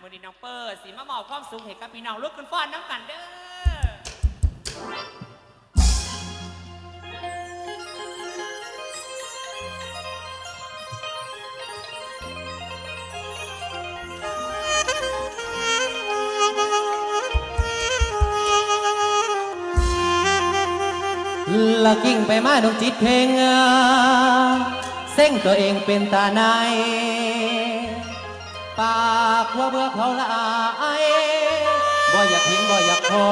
มือดีน้องเปิดสีมะหมอบความสุขให้กับพี่น้องลุกขึ้นฟ้อนน้ำกันเด้อละกิ่งไปมาดวงจิตเพลงเอ่อเส้งตัวเองเป็นตาใน ปากว่าเบื่อเขาละอายบ่อยากทิ้งบ่อยากพอ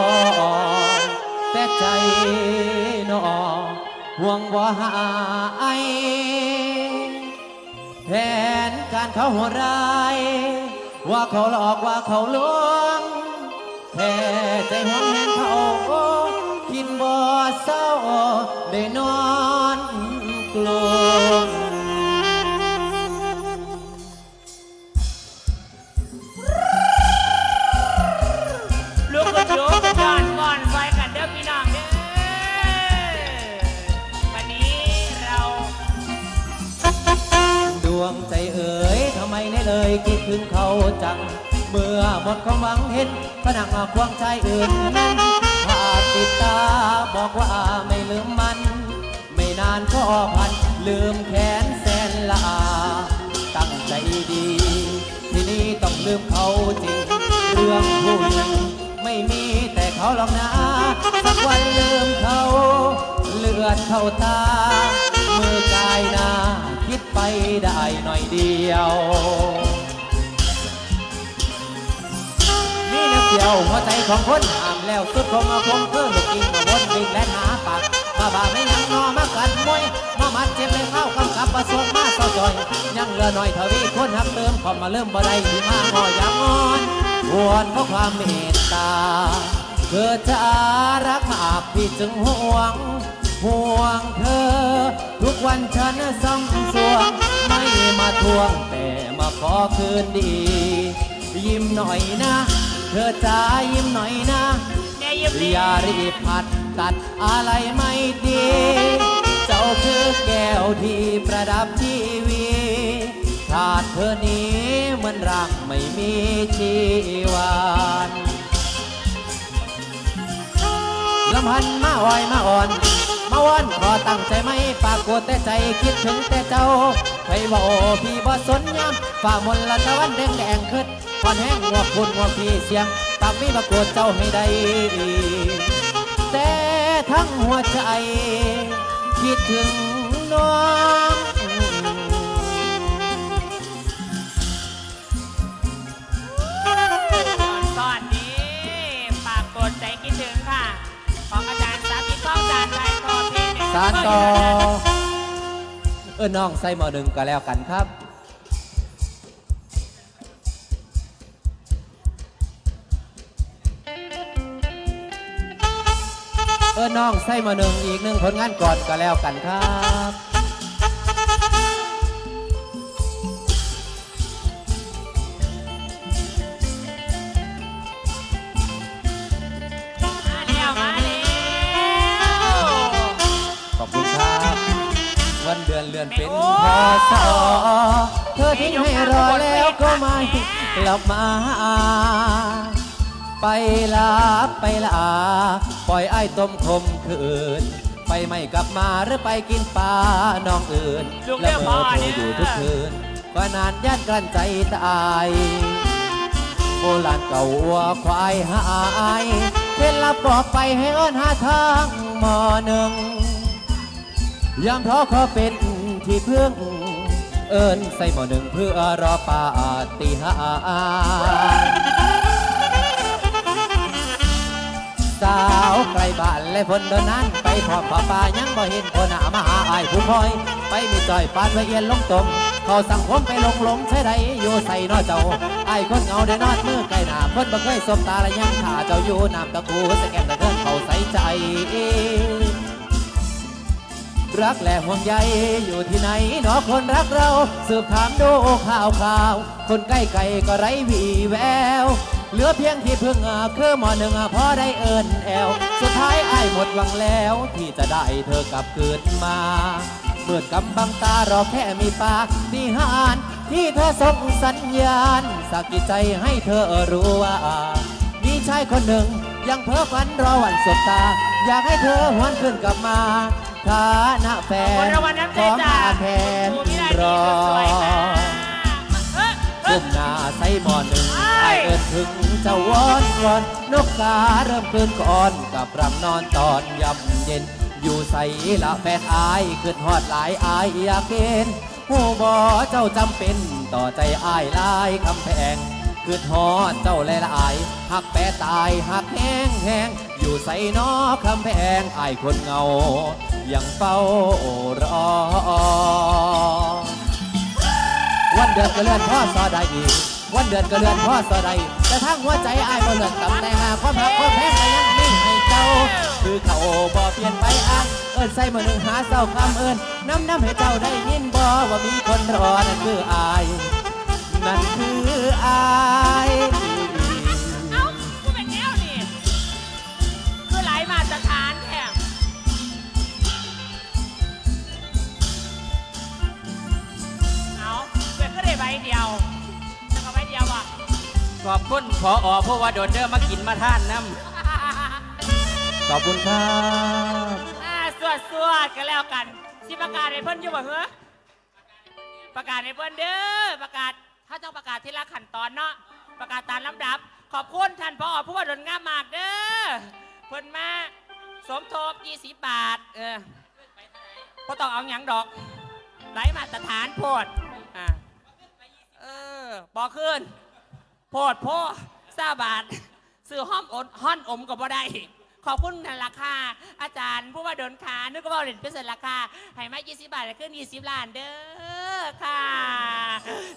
แต่ใจนอห่วงบ่หายแผนการเขาหัวร้าย ว่าเขาหลอกว่าเขาลวงแค่ใจห่วงแหนเขากินบ่เศร้าได้นอนกลมลุ เขาจัง เมื่อหมดความหวังเห็นผนังควงใจอื่นภาพติดตาบอกว่าไม่ลืมมัน ไม่นานก็พัน ลืมแขนแสนละอาตั้งใจดี ทีนี้ต้องลืมเขาจริง เรื่องผู้หญิงไม่มีแต่เขาหรอกนะ สักวันลืมเขาเลือดเข้าตา มือกายหนาคิดไปได้หน่อยเดียว ยวหัวใจของคนหามแล้วสุดคงมาคงเพื่อลูกกิงมาวนวิ่งและหาปากมาบ่าไม่ยังนอมากัดมวยมามัดเจ็บเลยเข้ากำกับประสงมาเศร้าจอย ยังเหลือหน่อยทวีคนหักเติมขอมาเริ่มบ่ได้ที่มาหอยางอ่อนวอนเพราะความเมตตาเกิดจะรักมากพี่จึงห่วง ห่วงเธอ ทุกวันฉันซ่องสวง ไม่มาทวงแต่มาขอคืนดี ยิ้มหน่อยนะ เธอจ้ายิ้มหน่อยนะแม่ยิ้มดีอย่ารีบผัดตัดอะไรไม่ดี เจ้าคือแก้วที่ประดับทีวีขาดเธอนี้เหมือนรักไม่มีชีวานลำพันมาอ้อยมาอ่อน มาวันขอตั้งใจไม่ปรากฏแต่ใจคิดถึงแต่เจ้าไปบอกพี่บ่สนยามฝ่ามนละตะวันแดงแดงขึ้น ควันแห้งหัวคุณหัวพี่เสียงปากมีปรากฏเจ้าให้ได้แต่ทั้งหัวใจ คิดถึงน้องก่อนก่อนนี้ปากกดใจคิดถึงค่ะ ของอาจารย์สาธิตข้องจานไทยก็เพลงหนึ่งสารต่อเออน้องใส่หมอหนึ่งก็แล้วกันครับ ออน้องใส่หมอหนึ่งอีกหนึ่งผลงานก่อนก็แล้วกันครับมาแล้วมาแล้วขอบคุณครับ วันเดือนเลื่อนเป็นโอ้พอสอเธอทิ้งให้รอแล้วก็ไม่กลับมา ไปลาไปลาปล่อยไอ้ายต้มคมคืนไปไม่กลับมาหรือไปกินปลาน้องอื่นลูกและเรียกเมื่พ่ออโทรเนี่ย อยู่ทุกคืนก็นานย่านกลั้นใจตายโบราณเก่าวัวควายหายเห็นลับบอกไปให้อ้อนหาทางหมอหนึ่งยามท้อขอเป็นที่พึ่ง เอิญใส่หมอหนึ่งเพื่อรอปาฏิหาริย์ บ้านและพนเดินนั้น ไปพร้อมพ่อป่ายังบ่เห็นคนหน้ามาหาอายผู้คอย ไปมีจอยปานไวเอียนลงตมเขาสังผมไปลงหลงใช่ใดอยู่ใส่นอเจ้าไอ้คนเงาได้นอนมือไกลหนาคนบ่เคยสบตาและยังถ่าเจ้าอยู่น้ำตะกูสแกมตะเทินเขาใส่ใจ รักและห่วงใยอยู่ที่ไหนหนอคนรักเราสืบถามดูข่าวข่าว คนใกล้ไกลก็ไร้วีแวว เหลือเพียงที่พึ่งาคือหมอหนึ่งอาพอได้เอินแอวสุดท้ายอ้ายหมดหวังแล้วที่จะได้เธอกลับคืนมาเมื่อกำบังตาเรอแค่มีปากนิหารที่เธอส่งสัญญาณสะกิดใจให้เธอรู้ว่า มีชายคนหนึ่งยังเพ้อฝันรอวันสบตา อยากให้เธอหวนคืนกลับมาฐานะแฟน จ้าวอนวอนนกกาเริ่มคืนก่อนกับรำนอนตอนยำเย็น อยู่ใส่ละแฟนอายขึ้นหอดหลายอายอยากเห็นผู้บอเจ้าจำเป็นต่อใจอายลายคำแพงขึ้นหอดเจ้าหลายละอายหักแปรตายหักแห้งแห้งอยู่ใส่นอคำแพงอายคนเงา ยังเฝ้ารอ วันเดือนก็เลื่อนพ่อสอใดอีก วันเดือนก็เดือนพ่อสอใดแต่ทั้งหัวใจอายบ่เลือนตำแต่หาความหักความแพ้ก็ยังมีให้เจ้า คือเขาบ่เปลี่ยนไปอ้างเอิญใส่มือหนึ่งหาเศร้าคำเอิญนน้ำน้ำให้เจ้าได้ยินบ่ว่ามีคนรอนั่นคืออาย นั่นคืออาย คุณพออเพราะว่าโดนเดอร์มากินมาท่านน้ขอบคุณครับอ่าสวดสวดกันแล้วกันสิประกาศให้เพิ่นอยู่บ่เหรอประกาศให้เพิ่นเด้อประกาศถ้าต้องประกาศที่ละขั้นตอนเนาะประกาศตามลำดับ ขอบคุณท่านพอผู้ว่าดลงามมากเด้อเพิ่นมาสมทบ20บาท เออบ่ต้องเอาหยังดอกไหลมาตรฐานโพดอ่าเออบ่ขึ้น โพดโพซาบาทซื้อห้อมอดห้อนอมก็บ่ได้ ขอบคุณนันราคาอาจารย์ผู้ว่าเดินขานึกว่าเด่นเป็นสร็จราคาให้มา20 บาทแล้วขึ้น20ล้านเด้อค่ะ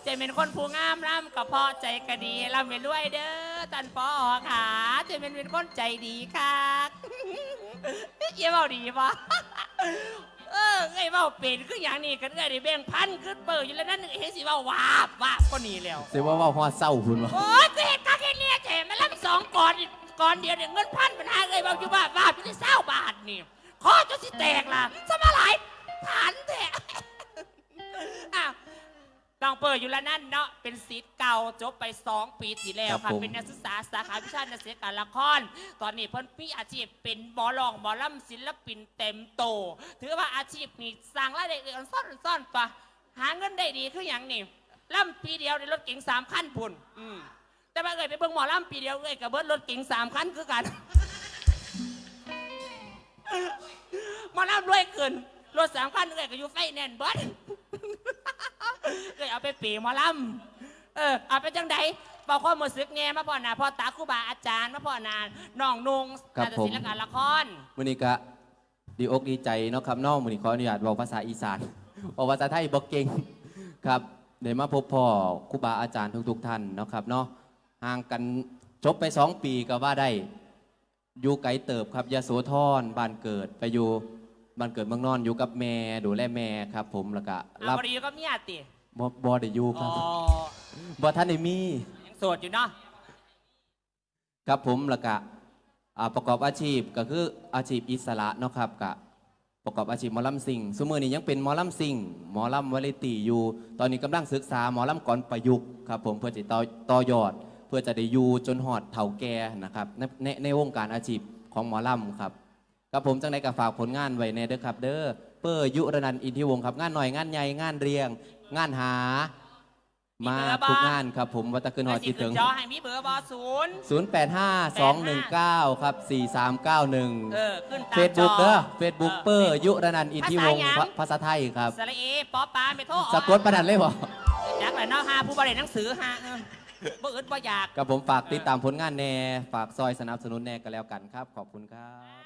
ใจเป็นคนผู้งามร่ำกับพ่อใจกระดีร่ำไปรวยเด้อตันปอค่ะใจเป็นเป็นคนใจดีค่ะเยี่ยมเอาดีปะ เออไอ้เบาเป็นคืออย่างนี้กันไอ้แบ่งพันขึ้นเปิดอยู่แล้วนั่นเห็นสิเบาวาบวาบก็หนีแล้วสิว่าเว่าฮอดเศร้าคุณวะโอ้ยเจ๊กาแค่เนี้ยเจ๊มารับสองก่อนก่อนเดียวเนี่ยเงินพันเป็นห้าเลยบางจุบาทบาทเป็นเศร้าบาทนี่คอจะสิแตกล่ะสมาหลายฐานแท้อ้าว ต้องเปิดอยู่แล้วนั่นเนาะเป็นซีทเก่าจบไป 2 ปีที่แล้วค่ะเป็นนักศึกษาสาขาวิชานักเสียการละคร ตอนนี้เพิ่นมีอาชีพเป็นบอลองบอล่ำศิลปินเต็มโต ถือว่าอาชีพนี้สร้างรายได้เอนซ่อนซ่อนปะหาเงินได้ดีคืออย่างนี้ล่ำปีเดียวในรถเก๋งสามคันพุ่นอืมแต่ว่าเอ่ยไปเบิ่งหมอล่ำปีเดียวเอ่ยกับเบิร์ดรถเก๋งสามคันคือกัน หมอล่ำรวยเกินรถสามคันเอ่ยก็อยู่ไฟแน่นเบิร์ดเอ้ ยเอาไปปีหมอลำเออเอาไปจังใดบอกข้อมือซึกแง่มาพ่อหนาพ่อตาครูบาอาจารย์มาพ่อหนาน้องนุงครับนาฏผมศิลป์และการละคร มื้อนี้ก็ดีอกดีใจเนาะครับเน้องมื้อนี้ขออนุญาตเว้าภาษาอีสานเอาภาษาไทยบ่เก่งครับได้มาพบพ่อครูบาอาจารย์ทุกๆท่านเนาะครับเนาะห่างกันจบไปสองปีก็ว่าได้อยู่ไกลเติบครับยาโสธรบ้านเกิดไปอยู่บ้านเกิดเมืองนอนอยู่กับแม่ดูแลแม่ครับ ผมแล้วก็เอารับพอดีก็เมียติ บ่บ่ได้อยู่คอ๋รัอบบ่ท่านได้มี ยังโสดอยู่เนาะครับผมแล้วก็อ่าประกอบอาชีพก็คืออาชีพอิสระเนาะครับก็ประกอบอาชีพหมอลำซิ่งสมือนี้ยังเป็นหมอลำซิ่งหมอลำวาไรตี้อยู่ ตอนนี้กำลังศึกษาหมอลำก่อนประยุกต์ครับผมเพื่อจะต่อต่อยอด เพื่อจะได้อยู่จนหอดเถาแก่นะครับในในในวงการอาชีพของหมอลำครับครับผมจังในก็ฝากผลงานไว้ในเด้อครับ เด้อ เปื้อยุรนันท์อินทิวงศ์ครับ งานหน่อยงานใหญ่งานเรียง งานหา มาทุกงานครับผมวัตะคืนหอดสิจิตขึ้ถึนงจอให้มีเบอร์บอศูนย์ 085219 ครับ4391เออขึ้นตามเฟซบุ๊กจเด้อเฟซบุ๊กเปอร์ยุรนันท์อินทิวงศ์ภาษาหยังภาภาษาไทยครับ สระเอปอปลาไม่โทษสะกดประดันเลยบ่ จักเลยเนาะฮาผู้บริหนังสือฮะเออบ่อึดบ่อยาก กับผมฝากติดตามผลงานแน่ ฝากซอยสนับสนุนแน่ก็แล้วกันครับ ขอบคุณครับ